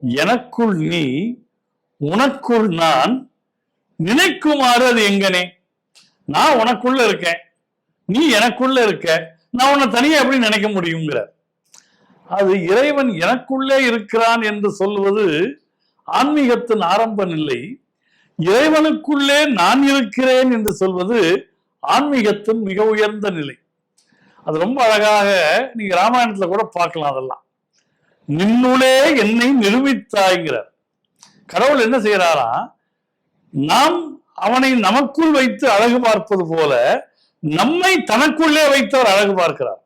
எனக்குள் நீ உனக்குள் நான் நினைக்குமாறு அது எங்கனே? நான் உனக்குள்ள இருக்கேன். நீ எனக்குள்ள இருக்க. நான் உன்னை தனியா எப்படி நினைக்க முடியுங்கிற அது இறைவன் எனக்குள்ளே இருக்கிறான் என்று சொல்வது ஆன்மீகத்தின் ஆரம்ப நிலை. இறைவனுக்குள்ளே நான் இருக்கிறேன் என்று சொல்வது ஆன்மீகத்தின் மிக உயர்ந்த நிலை. அது ரொம்ப அழகாக நீங்க ராமாயணத்துல கூட பார்க்கலாம் அதெல்லாம். நின்னுளே என்னை நிரூபித்தாய்ங்கிறார். கடவுள் என்ன செய்யறாரா நாம் அவனை நமக்குள் வைத்து அழகு பார்ப்பது போல நம்மை தனக்குள்ளே வைத்தவர் அழகு பார்க்கிறார்.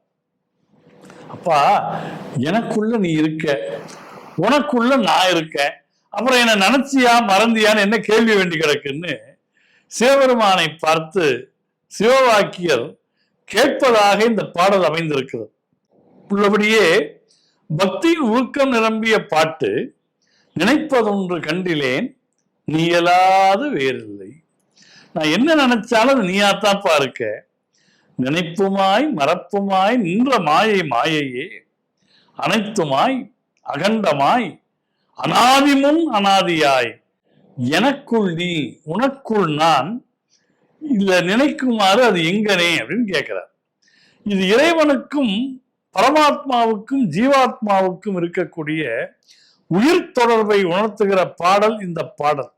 அப்பா எனக்குள்ள நீ இருக்க உனக்குள்ள நான் இருக்கேன் அப்புறம் என்ன நினைச்சியா மறந்தியான்னு என்ன கேள்வி வேண்டி கிடக்குன்னு சிவபெருமானை பார்த்து சிவவாக்கியர் கேட்பதாக இந்த பாடல் அமைந்திருக்கிறது. உள்ளபடியே பக்தியின் உருக்கம் நிரம்பிய பாட்டு நினைப்பதொன்று கண்டிலேன் நீயலாது வேறில்லை. நான் என்ன நினைச்சாலும் அது நீயாத்தாப்பா இருக்க. நினைப்புமாய் மறப்புமாய் நின்ற மாயை மாயையே. அனைத்துமாய் அகண்டமாய் அனாதிமுன் அனாதியாய். எனக்குள் நீ உனக்குள் நான் இதில் நினைக்குமாறு அது எங்கனே அப்படின்னு கேட்கிறார் இது இறைவனுக்கும் பரமாத்மாவுக்கும் ஜீவாத்மாவுக்கும் இருக்கக்கூடிய உயிர் தொடர்பை உணர்த்துகிற பாடல் இந்த பாடல்.